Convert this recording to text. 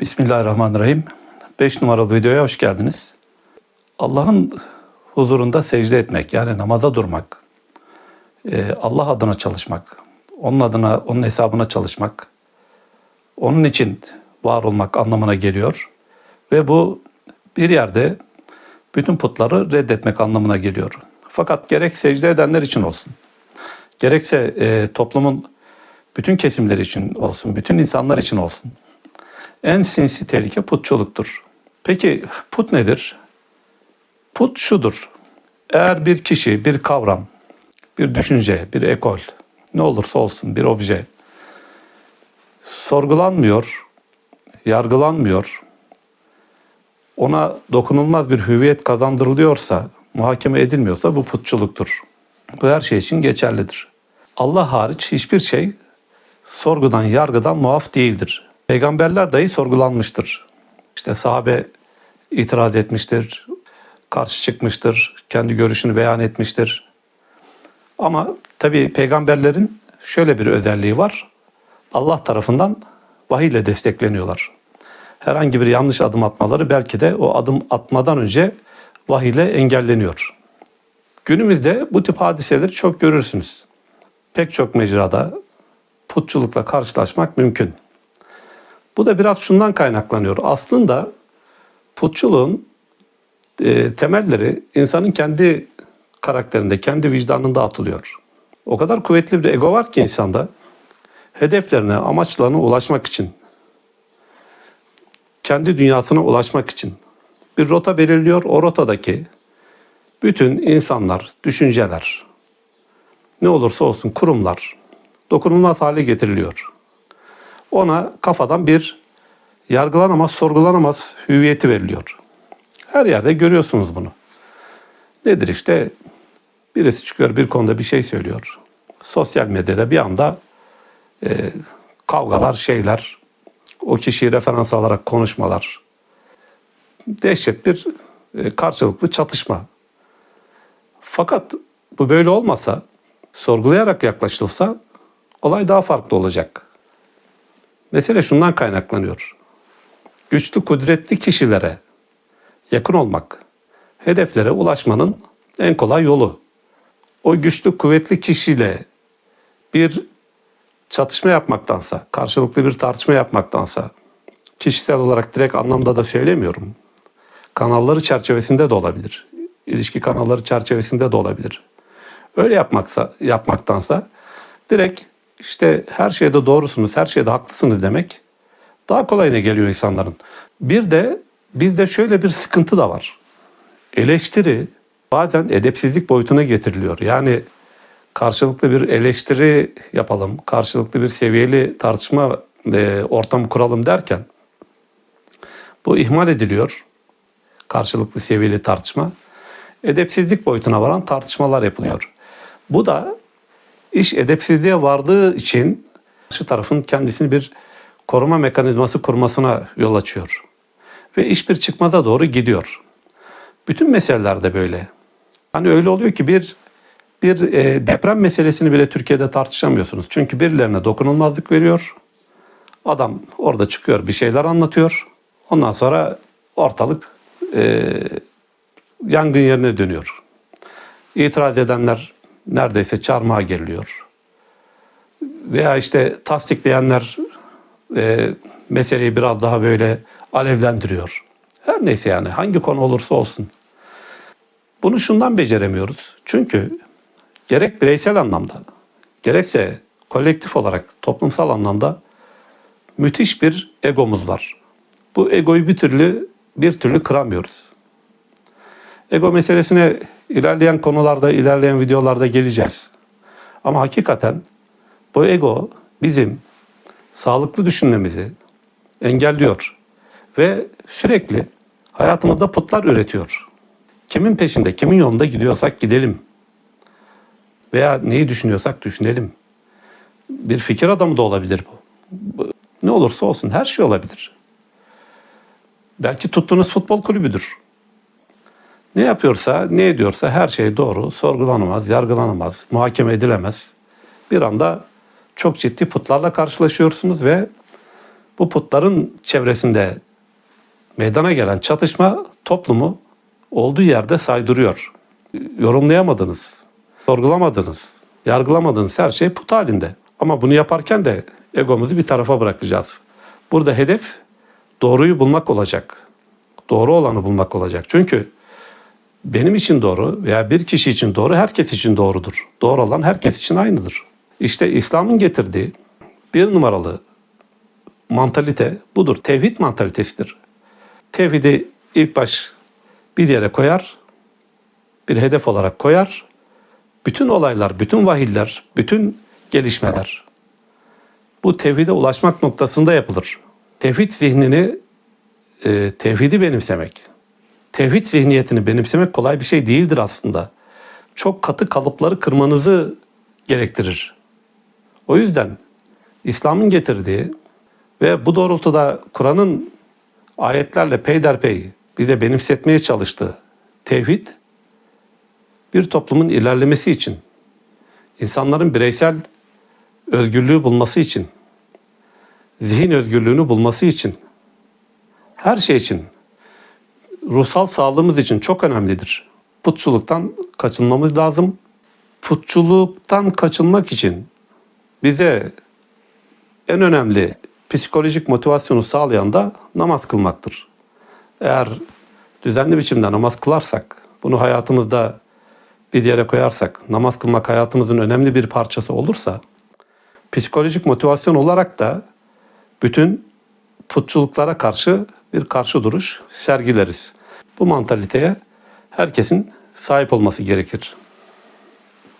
Bismillahirrahmanirrahim. 5 numaralı videoya hoş geldiniz. Allah'ın huzurunda secde etmek, yani namaza durmak, e, Allah adına çalışmak, onun adına, onun hesabına çalışmak, onun için var olmak anlamına geliyor. Ve bu bir yerde bütün putları reddetmek anlamına geliyor. Fakat gerek secde edenler için olsun, gerekse e, toplumun bütün kesimleri için olsun, bütün insanlar için olsun. En sinsi tehlike putçuluktur. Peki put nedir? Put şudur. Eğer bir kişi, bir kavram, bir düşünce, bir ekol, ne olursa olsun bir obje sorgulanmıyor, yargılanmıyor, ona dokunulmaz bir hüviyet kazandırılıyorsa, muhakeme edilmiyorsa bu putçuluktur. Bu her şey için geçerlidir. Allah hariç hiçbir şey sorgudan, yargıdan muaf değildir. Peygamberler dahi sorgulanmıştır. İşte sahabe itiraz etmiştir, karşı çıkmıştır, kendi görüşünü beyan etmiştir. Ama tabii peygamberlerin şöyle bir özelliği var. Allah tarafından vahiy ile destekleniyorlar. Herhangi bir yanlış adım atmaları belki de o adım atmadan önce vahiy ile engelleniyor. Günümüzde bu tip hadiseleri çok görürsünüz. Pek çok mecrada putçulukla karşılaşmak mümkün. Bu da biraz şundan kaynaklanıyor. Aslında putçuluğun e, temelleri insanın kendi karakterinde, kendi vicdanında atılıyor. O kadar kuvvetli bir ego var ki insanda hedeflerine, amaçlarına ulaşmak için, kendi dünyasına ulaşmak için bir rota belirliyor. O rotadaki bütün insanlar, düşünceler, ne olursa olsun kurumlar dokunulmaz hale getiriliyor. Ona kafadan bir yargılanamaz, sorgulanamaz hüviyeti veriliyor. Her yerde görüyorsunuz bunu. Nedir işte? Birisi çıkıyor bir konuda bir şey söylüyor. Sosyal medyada bir anda e, kavgalar, şeyler, o kişiyi referans alarak konuşmalar, dehşet bir e, karşılıklı çatışma. Fakat bu böyle olmasa, sorgulayarak yaklaşılsa olay daha farklı olacak. Mesele şundan kaynaklanıyor. Güçlü, kudretli kişilere yakın olmak, hedeflere ulaşmanın en kolay yolu. O güçlü, kuvvetli kişiyle bir çatışma yapmaktansa, karşılıklı bir tartışma yapmaktansa, kişisel olarak direkt anlamda da söylemiyorum. Kanalları çerçevesinde de olabilir. İlişki kanalları çerçevesinde de olabilir. Öyle yapmaksa, yapmaktansa direkt işte her şeyde doğrusunuz, her şeyde haklısınız demek daha kolayına geliyor insanların. Bir de bizde şöyle bir sıkıntı da var. Eleştiri bazen edepsizlik boyutuna getiriliyor. Yani karşılıklı bir eleştiri yapalım, karşılıklı bir seviyeli tartışma e, ortamı kuralım derken bu ihmal ediliyor. Karşılıklı seviyeli tartışma. Edepsizlik boyutuna varan tartışmalar yapılıyor. Bu da iş edepsizliğe vardığı için karşı tarafın kendisini bir koruma mekanizması kurmasına yol açıyor. Ve iş bir çıkmaza doğru gidiyor. Bütün meselelerde böyle. Hani öyle oluyor ki bir bir e, deprem meselesini bile Türkiye'de tartışamıyorsunuz. Çünkü birilerine dokunulmazlık veriyor. Adam orada çıkıyor bir şeyler anlatıyor. Ondan sonra ortalık e, yangın yerine dönüyor. İtiraz edenler neredeyse çarmıha geriliyor. Veya işte tasdikleyenler e, meseleyi biraz daha böyle alevlendiriyor. Her neyse yani hangi konu olursa olsun. Bunu şundan beceremiyoruz. Çünkü gerek bireysel anlamda gerekse kolektif olarak toplumsal anlamda müthiş bir egomuz var. Bu egoyu bir türlü bir türlü kıramıyoruz. Ego meselesine ilerleyen konularda, ilerleyen videolarda geleceğiz. Ama hakikaten bu ego bizim sağlıklı düşünmemizi engelliyor ve sürekli hayatımızda putlar üretiyor. Kimin peşinde, kimin yolunda gidiyorsak gidelim. Veya neyi düşünüyorsak düşünelim. Bir fikir adamı da olabilir bu. Ne olursa olsun her şey olabilir. Belki tuttuğunuz futbol kulübüdür. Ne yapıyorsa, ne ediyorsa her şey doğru, sorgulanamaz, yargılanamaz, muhakeme edilemez. Bir anda çok ciddi putlarla karşılaşıyorsunuz ve Bu putların çevresinde meydana gelen çatışma toplumu olduğu yerde saydırıyor. Yorumlayamadınız, sorgulamadınız, yargılamadığınız her şey put halinde. Ama bunu yaparken de egomuzu bir tarafa bırakacağız. Burada hedef doğruyu bulmak olacak. Doğru olanı bulmak olacak. Çünkü benim için doğru veya bir kişi için doğru herkes için doğrudur. Doğru olan herkes için aynıdır. İşte İslam'ın getirdiği bir numaralı mantalite budur. Tevhid mantalitesidir. Tevhidi ilk baş bir yere koyar, bir hedef olarak koyar. Bütün olaylar, bütün vahiller, bütün gelişmeler bu tevhide ulaşmak noktasında yapılır. Tevhid zihnini, e, tevhidi benimsemek, tevhid zihniyetini benimsemek kolay bir şey değildir aslında. Çok katı kalıpları kırmanızı gerektirir. O yüzden İslam'ın getirdiği ve bu doğrultuda Kur'an'ın ayetlerle peyderpey bize benimsetmeye çalıştığı tevhid bir toplumun ilerlemesi için, insanların bireysel özgürlüğü bulması için, zihin özgürlüğünü bulması için, her şey için, ruhsal sağlığımız için çok önemlidir. Putçuluktan kaçınmamız lazım. Putçuluktan kaçınmak için bize en önemli psikolojik motivasyonu sağlayan da namaz kılmaktır. Eğer düzenli biçimde namaz kılarsak, bunu hayatımızda bir yere koyarsak, namaz kılmak hayatımızın önemli bir parçası olursa, psikolojik motivasyon olarak da bütün putçuluklara karşı bir karşı duruş sergileriz. Bu mantaliteye herkesin sahip olması gerekir.